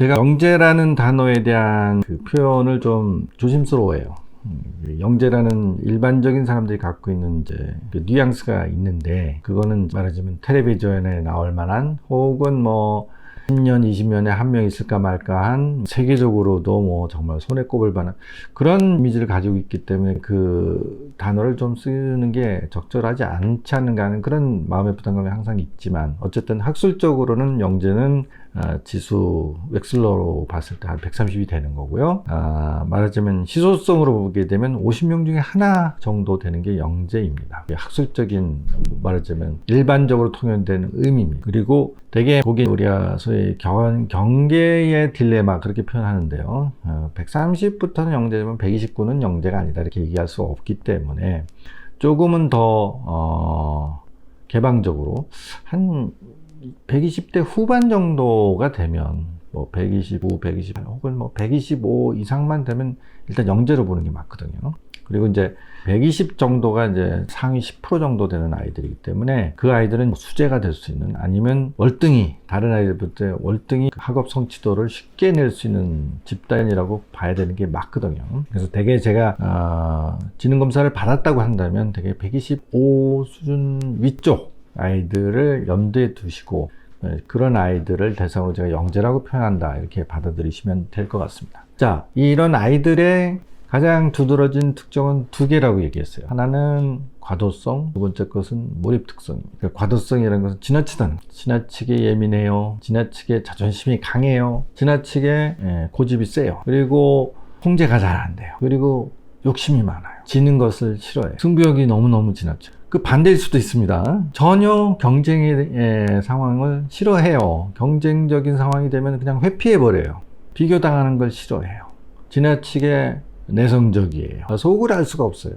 제가 영재라는 단어에 대한 그 표현을 좀 조심스러워해요. 음, 영재라는 일반적인 사람들이 갖고 있는 이제 그 뉘앙스가 있는데 그거는 말하자면 텔레비전에 나올 만한 혹은 뭐 10년, 20년에 한 명 있을까 말까 한 세계적으로도 뭐 정말 손에 꼽을 만한 그런 이미지를 가지고 있기 때문에 그 단어를 좀 쓰는 게 적절하지 않지 않은가 하는 그런 마음의 부담감이 항상 있지만 어쨌든 학술적으로는 영재는 아, 지수 웩슬러로 봤을 때 한 130이 되는 거고요. 아, 말하자면 시소성으로 보게 되면 50명 중에 하나 정도 되는 게 영재입니다. 학술적인 말하자면 일반적으로 통용되는 의미입니다. 그리고 되게 거기 우리가 소위 경, 경계의 딜레마 그렇게 표현하는데요. 어, 130부터는 영재지만 129는 영재가 아니다 이렇게 얘기할 수 없기 때문에 조금은 더 어, 개방적으로 한 120대 후반 정도가 되면 뭐 125, 128 혹은 뭐 125 이상만 되면 일단 영재로 보는 게 맞거든요. 그리고 이제 120 정도가 이제 상위 10% 정도 되는 아이들이기 때문에 그 아이들은 수재가 될 수 있는 아니면 월등히 다른 아이들보다 월등히 학업 성취도를 쉽게 낼 수 있는 집단이라고 봐야 되는 게 맞거든요. 그래서 되게 제가 어, 지능 검사를 받았다고 한다면 되게 125 수준 위쪽 아이들을 염두에 두시고 네, 그런 아이들을 대상으로 제가 영재라고 표현한다 이렇게 받아들이시면 될 것 같습니다. 자, 이런 아이들의 가장 두드러진 특징은 두 개라고 얘기했어요. 하나는 과도성, 두 번째 것은 몰입 특성입니다. 그 과도성이라는 것은 지나치다는 것. 지나치게 예민해요. 지나치게 자존심이 강해요. 지나치게 예, 고집이 세요. 그리고 통제가 잘 안 돼요. 그리고 욕심이 많아요. 지는 것을 싫어해요. 승부욕이 너무너무 지나쳐. 그 반대일 수도 있습니다. 전혀 경쟁의 예, 상황을 싫어해요. 경쟁적인 상황이 되면 그냥 회피해버려요. 비교당하는 걸 싫어해요. 지나치게 내성적이에요. 속을 알 수가 없어요.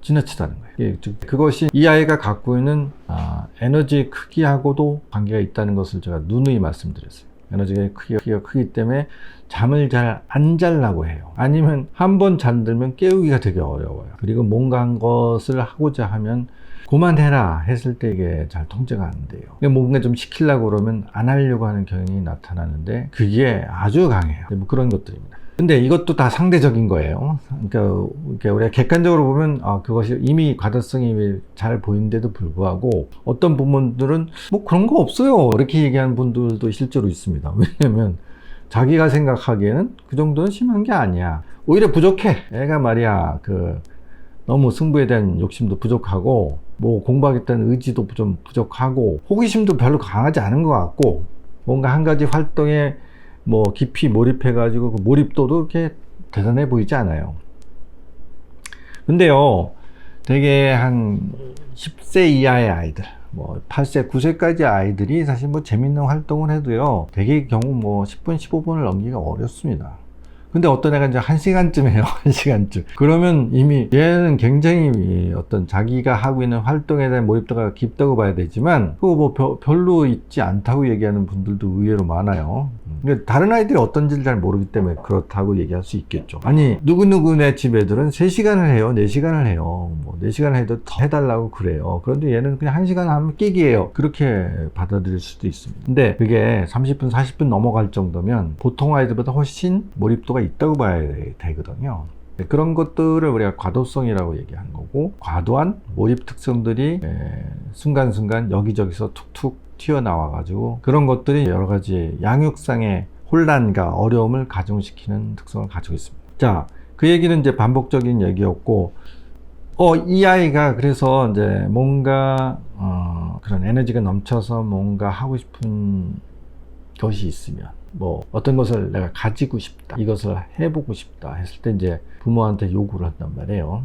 지나치다는 거예요. 예, 즉, 그것이 이 아이가 갖고 있는 아, 에너지 크기하고도 관계가 있다는 것을 제가 누누이 말씀드렸어요. 에너지가 크기가, 크기가 크기 때문에 잠을 잘안 자려고 해요. 아니면 한 번 잠들면 깨우기가 되게 어려워요. 그리고 뭔가 한 것을 하고자 하면 그만해라 했을 때 이게 잘 통제가 안 돼요. 뭔가 좀 시키려고 그러면 안 하려고 하는 경향이 나타나는데 그게 아주 강해요. 뭐 그런 것들입니다. 근데 이것도 다 상대적인 거예요. 그러니까, 우리가 객관적으로 보면 아, 그것이 이미 과도성이 잘 보이는데도 불구하고 어떤 부분들은 뭐 그런 거 없어요. 이렇게 얘기하는 분들도 실제로 있습니다. 왜냐면 자기가 생각하기에는 그 정도는 심한 게 아니야. 오히려 부족해. 애가 말이야 그 너무 승부에 대한 욕심도 부족하고 뭐 공부하겠다는 의지도 좀 부족하고 호기심도 별로 강하지 않은 것 같고 뭔가 한 가지 활동에 뭐 깊이 몰입해 가지고 그 몰입도도 그렇게 대단해 보이지 않아요. 근데요, 되게 한 10세 이하의 아이들, 뭐 8세, 9세까지 아이들이 사실 뭐 재밌는 활동을 해도요, 되게 경우 뭐 10분, 15분을 넘기기가 어렵습니다. 근데 어떤 애가 이제 한 시간쯤 해요, 한 시간쯤. 그러면 이미 얘는 굉장히 어떤 자기가 하고 있는 활동에 대한 몰입도가 깊다고 봐야 되지만, 그거 뭐 벼- 별로 있지 않다고 얘기하는 분들도 의외로 많아요. 그러니까 다른 아이들이 어떤지를 잘 모르기 때문에 그렇다고 얘기할 수 있겠죠. 아니, 누구누구네 집 애들은 3시간을 해요, 4시간을 해요. 뭐 4시간 해도 더 해달라고 그래요. 그런데 얘는 그냥 1시간 하면 끼기예요. 그렇게 받아들일 수도 있습니다. 근데 그게 30분, 40분 넘어갈 정도면 보통 아이들보다 훨씬 몰입도가 있다고 봐야 되거든요. 네, 그런 것들을 우리가 과도성이라고 얘기하는 거고 과도한 몰입 특성들이 에, 순간순간 여기저기서 툭툭 튀어나와 가지고 그런 것들이 여러 가지 양육상의 혼란과 어려움을 가중시키는 특성을 가지고 있습니다. 자, 그 얘기는 이제 반복적인 얘기였고 어, 이 아이가 그래서 이제 뭔가 어, 그런 에너지가 넘쳐서 뭔가 하고 싶은 것이 있으면 뭐 어떤 것을 내가 가지고 싶다 이것을 해보고 싶다 했을 때 이제 부모한테 요구를 한단 말이에요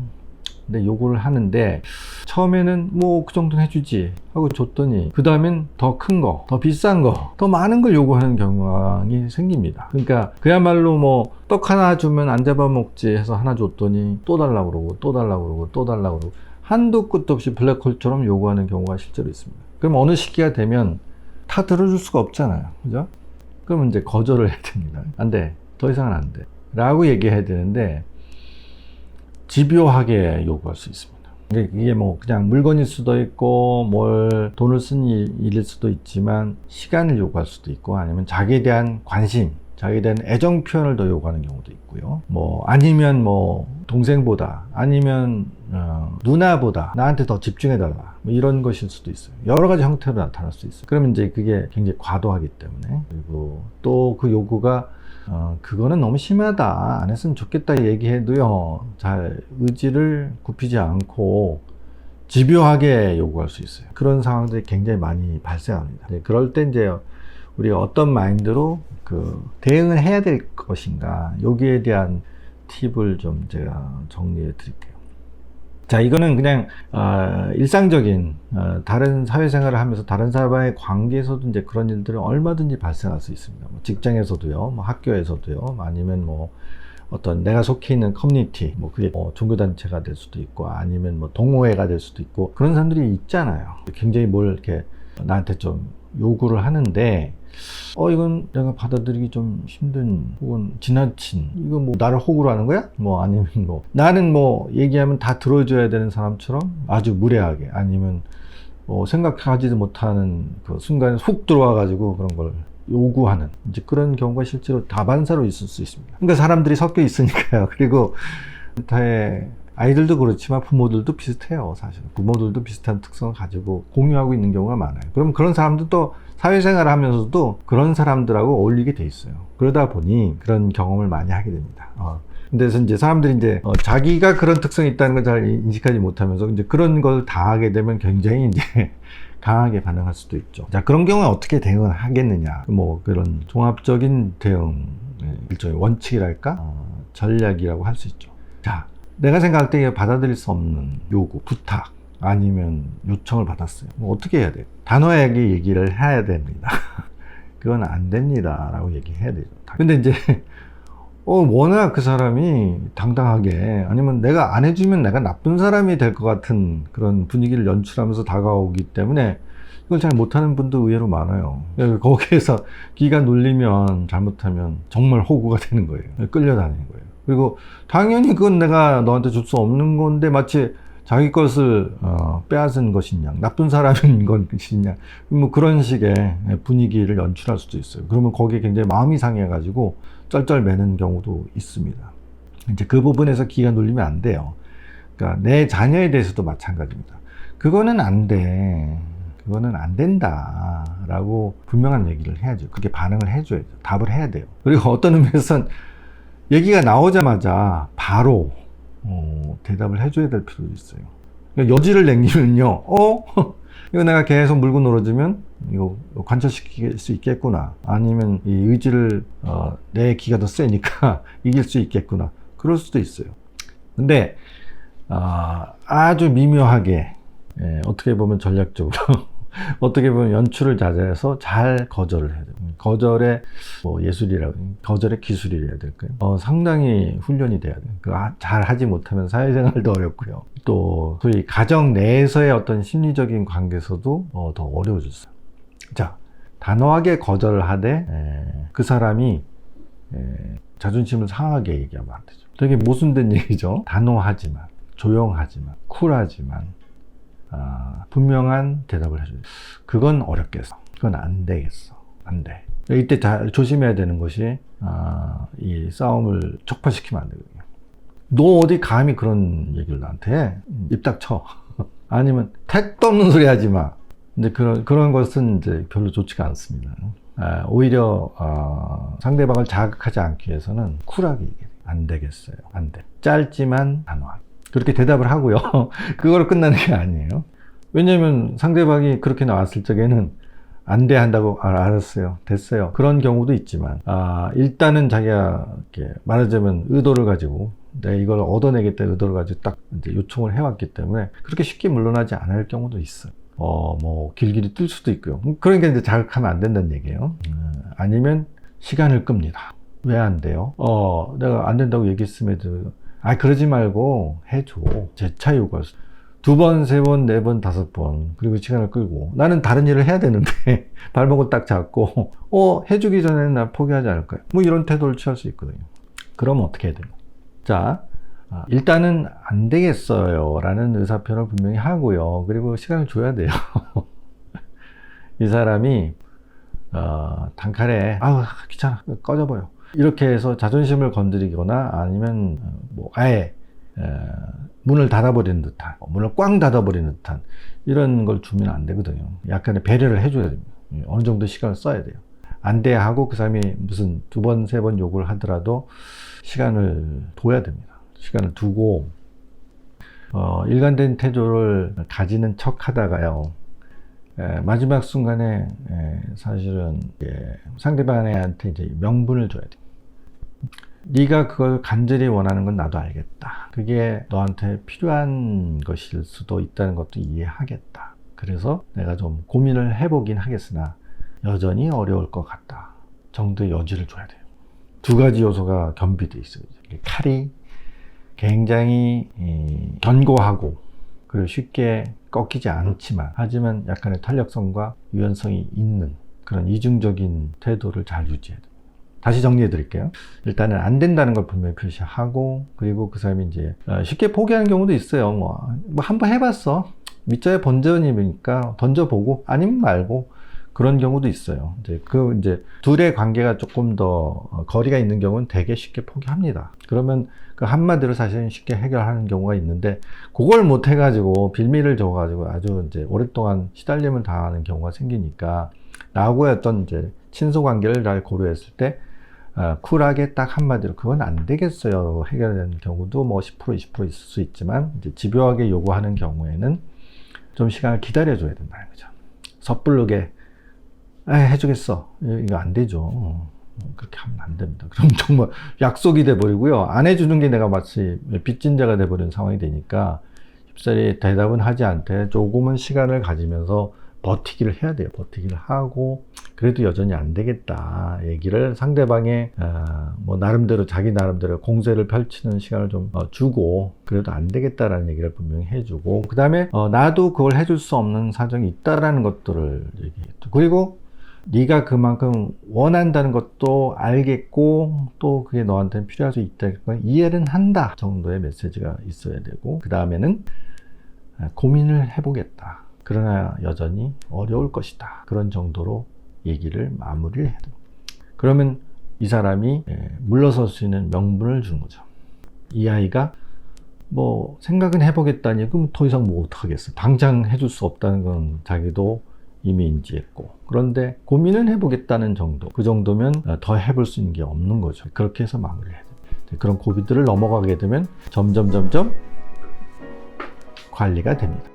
근데 요구를 하는데 처음에는 뭐 그 정도는 해주지 하고 줬더니 그 다음엔 더 큰 거, 더 비싼 거, 더 많은 걸 요구하는 경향이 생깁니다. 그러니까 그야말로 뭐 떡 하나 주면 안 잡아먹지 해서 하나 줬더니 또 달라고 그러고 또 달라고 그러고 또 달라고 그러고 한도 끝도 없이 블랙홀처럼 요구하는 경우가 실제로 있습니다. 그럼 어느 시기가 되면 다 들어줄 수가 없잖아요. 그죠? 그러면 이제 거절을 해야 됩니다. 안 돼. 더 이상은 안 돼. 라고 얘기해야 되는데, 집요하게 요구할 수 있습니다. 이게 뭐 그냥 물건일 수도 있고, 뭘 돈을 쓴 일- 일일 수도 있지만, 시간을 요구할 수도 있고, 아니면 자기에 대한 관심, 자기에 대한 애정 표현을 더 요구하는 경우도 있고요. 뭐 아니면 뭐 동생보다 아니면 어, 누나보다 나한테 더 집중해달라 뭐 이런 것일 수도 있어요. 여러 가지 형태로 나타날 수 있어요. 그러면 이제 그게 굉장히 과도하기 때문에 그리고 또 그 요구가 어, 그거는 너무 심하다. 안 했으면 좋겠다 얘기해도요. 잘 의지를 굽히지 않고 집요하게 요구할 수 있어요. 그런 상황들이 굉장히 많이 발생합니다. 네, 그럴 때 이제 우리가 어떤 마인드로 그 대응을 해야 될 것인가 여기에 대한 팁을 좀 제가 정리해 드릴게요. 자, 이거는 그냥 어, 일상적인 어, 다른 사회생활을 하면서 다른 사람과의 관계에서도 이제 그런 일들은 얼마든지 발생할 수 있습니다. 뭐 직장에서도요, 뭐 학교에서도요, 뭐 아니면 뭐 어떤 내가 속해 있는 커뮤니티, 뭐 그게 뭐 종교단체가 될 수도 있고 아니면 뭐 동호회가 될 수도 있고 그런 사람들이 있잖아요. 굉장히 뭘 이렇게 나한테 좀 요구를 하는데 어 이건 내가 받아들이기 좀 힘든 혹은 지나친 이거 뭐 나를 호구로 하는 거야? 뭐 아니면 뭐 나는 뭐 얘기하면 다 들어줘야 되는 사람처럼 아주 무례하게 아니면 뭐 생각하지도 못하는 그 순간에 훅 들어와 가지고 그런 걸 요구하는 이제 그런 경우가 실제로 다반사로 있을 수 있습니다. 그러니까 사람들이 섞여 있으니까요. 그리고 다의 아이들도 그렇지만 부모들도 비슷해요, 사실. 부모들도 비슷한 특성을 가지고 공유하고 있는 경우가 많아요. 그럼 그런 사람들도 사회생활을 하면서도 그런 사람들하고 어울리게 돼 있어요. 그러다 보니 그런 경험을 많이 하게 됩니다. 어. 근데서 이제 사람들이 이제 어, 자기가 그런 특성이 있다는 걸 잘 인식하지 못하면서 이제 그런 걸 당하게 되면 굉장히 이제 강하게 반응할 수도 있죠. 자, 그런 경우에 어떻게 대응을 하겠느냐. 뭐 그런 종합적인 대응, 일종의 원칙이랄까? 어, 전략이라고 할 수 있죠. 자, 내가 생각할 때 받아들일 수 없는 요구, 부탁, 아니면 요청을 받았어요. 뭐 어떻게 해야 돼요? 단호하게 얘기를 해야 됩니다. 그건 안 됩니다. 라고 얘기해야 되죠. 근데 이제, 어, 워낙 그 사람이 당당하게, 아니면 내가 안 해주면 내가 나쁜 사람이 될 것 같은 그런 분위기를 연출하면서 다가오기 때문에 이걸 잘 못하는 분도 의외로 많아요. 거기에서 기가 눌리면 잘못하면 정말 호구가 되는 거예요. 끌려다니는 거예요. 그리고 당연히 그건 내가 너한테 줄 수 없는 건데 마치 자기 것을 어, 빼앗은 것이냐, 나쁜 사람인 것이냐, 뭐 그런 식의 분위기를 연출할 수도 있어요. 그러면 거기에 굉장히 마음이 상해가지고 쩔쩔매는 경우도 있습니다. 이제 그 부분에서 기가 눌리면 안 돼요. 그러니까 내 자녀에 대해서도 마찬가지입니다. 그거는 안 돼. 그거는 안 된다라고 분명한 얘기를 해야죠. 그렇게 반응을 해줘야죠. 답을 해야 돼요. 그리고 어떤 의미에서는 얘기가 나오자마자 바로 어, 대답을 해줘야 될 필요도 있어요. 그러니까 여지를 남기면요, 어? 이거 내가 계속 물고 늘어지면 이거 관철시킬 수 있겠구나. 아니면 이 의지를 어, 내 기가 더 세니까 이길 수 있겠구나. 그럴 수도 있어요. 근데 아, 아주 미묘하게 예, 어떻게 보면 전략적으로 어떻게 보면 연출을 자제해서 잘 거절을 해야 돼요. 거절의 뭐 예술이라고, 거절의 기술이라 해야 될까요? 어, 상당히 훈련이 돼야 돼요. 그잘 하지 못하면 사회생활도 어렵고요. 또 소위 가정 내에서의 어떤 심리적인 관계에서도 어, 더 어려워졌어요. 자, 단호하게 거절을 하되 에, 그 사람이 에, 자존심을 상하게 얘기하면 안 되죠. 되게 모순된 얘기죠. 단호하지만, 조용하지만, 쿨하지만, 아, 분명한 대답을 해줘요. 그건 어렵겠어. 그건 안 되겠어. 안 돼. 이때 잘 조심해야 되는 것이 아, 이 싸움을 촉발시키면 안 되거든요. 너 어디 감히 그런 얘기를 나한테 해? 입 닥쳐. 아니면 택도 없는 소리 하지 마. 근데 그런 그런 것은 이제 별로 좋지가 않습니다. 아, 오히려 어, 상대방을 자극하지 않기 위해서는 쿨하게 얘기해. 안 되겠어요. 안 돼. 짧지만 단호하게. 그렇게 대답을 하고요. 그거로 끝나는 게 아니에요. 왜냐면 상대방이 그렇게 나왔을 적에는 안 돼 한다고 아, 알았어요. 됐어요. 그런 경우도 있지만 아, 일단은 자기가 이렇게 말하자면 의도를 가지고 내가 이걸 얻어내겠다 의도를 가지고 딱 이제 요청을 해왔기 때문에 그렇게 쉽게 물러나지 않을 경우도 있어요. 어, 뭐 길길이 뜰 수도 있고요. 그러니까 이제 자극하면 안 된다는 얘기예요. 음, 아니면 시간을 끕니다. 왜 안 돼요? 어, 내가 안 된다고 얘기했음에도 아, 그러지 말고 해줘. 요구할 수. 두 번, 세 번, 네 번, 다섯 번. 그리고 시간을 끌고. 나는 다른 일을 해야 되는데, 발목을 딱 잡고, 어, 해주기 전에는 나 포기하지 않을 거야. 뭐 이런 태도를 취할 수 있거든요. 그럼 어떻게 해야 돼요? 자, 아, 일단은 안 되겠어요. 라는 의사표현을 분명히 하고요. 그리고 시간을 줘야 돼요. 이 사람이, 어, 단칼에 아우 귀찮아 꺼져버려 이렇게 해서 자존심을 건드리거나 아니면 어, 뭐 아예 에, 문을 닫아버리는 듯한 문을 꽝 닫아버리는 듯한 이런 걸 주면 안 되거든요. 약간의 배려를 해줘야 됩니다. 예, 어느 정도 시간을 써야 돼요. 안 돼 하고 그 사람이 무슨 두 번 세 번 욕을 하더라도 시간을 둬야 됩니다. 시간을 두고 어, 일관된 태도를 가지는 척 하다가요 에, 마지막 순간에 에, 사실은 예, 상대방한테 이제 명분을 줘야 돼. 네가 그걸 간절히 원하는 건 나도 알겠다. 그게 너한테 필요한 것일 수도 있다는 것도 이해하겠다. 그래서 내가 좀 고민을 해보긴 하겠으나 여전히 어려울 것 같다. 정도의 여지를 줘야 돼요. 두 가지 요소가 겸비돼 있어요. 칼이 굉장히 이, 견고하고 그리고 쉽게 꺾이지 않지만 하지만 약간의 탄력성과 유연성이 있는 그런 이중적인 태도를 잘 유지해야 됩니다. 다시 정리해 드릴게요. 일단은 안 된다는 걸 분명히 표시하고 그리고 그 사람이 이제 어, 쉽게 포기하는 경우도 있어요. 뭐, 뭐 한번 해봤어. 밑져야 본전이니까 던져보고 아니면 말고 그런 경우도 있어요. 이제 그 이제 둘의 관계가 조금 더 어, 거리가 있는 경우는 되게 쉽게 포기합니다. 그러면 그 한마디로 사실은 쉽게 해결하는 경우가 있는데 그걸 못 해가지고 빌미를 줘가지고 아주 이제 오랫동안 시달림을 당하는 경우가 생기니까 나하고의 어떤 이제 친소 관계를 잘 고려했을 때 어, 쿨하게 딱 한마디로 그건 안 되겠어요 해결되는 경우도 뭐 10% 20% 있을 수 있지만 이제 집요하게 요구하는 경우에는 좀 시간을 기다려줘야 된다는 거죠. 섣부르게 에, 해주겠어. 이거 안 되죠. 그렇게 하면 안 됩니다. 그럼 정말 약속이 돼버리고요. 안 해주는 게 내가 마치 빚진 자가 돼버리는 상황이 되니까 쉽사리 대답은 하지 않되 조금은 시간을 가지면서 버티기를 해야 돼요. 버티기를 하고 그래도 여전히 안 되겠다 얘기를 상대방의 어, 뭐 나름대로 자기 나름대로 공세를 펼치는 시간을 좀 어, 주고 그래도 안 되겠다라는 얘기를 분명히 해주고 그 다음에 어, 나도 그걸 해줄 수 없는 사정이 있다라는 것들을 얘기했죠. 그리고 네가 그만큼 원한다는 것도 알겠고 또 그게 너한테는 필요할 수 있다는 걸 이해는 한다 정도의 메시지가 있어야 되고 그 다음에는 아, 고민을 해보겠다. 그러나 여전히 어려울 것이다. 그런 정도로 얘기를 마무리를 됩니다. 그러면 이 사람이 예, 물러설 수 있는 명분을 주는 거죠. 이 아이가 뭐 생각은 해보겠다니 그럼 더 이상 뭐 어떡하겠어. 당장 해줄 수 없다는 건 자기도 이미 인지했고. 그런데 고민은 해보겠다는 정도 그 정도면 어, 더 해볼 수 있는 게 없는 거죠. 그렇게 해서 마무리를 해야 돼요 그런 고비들을 넘어가게 되면 점점 점점 관리가 됩니다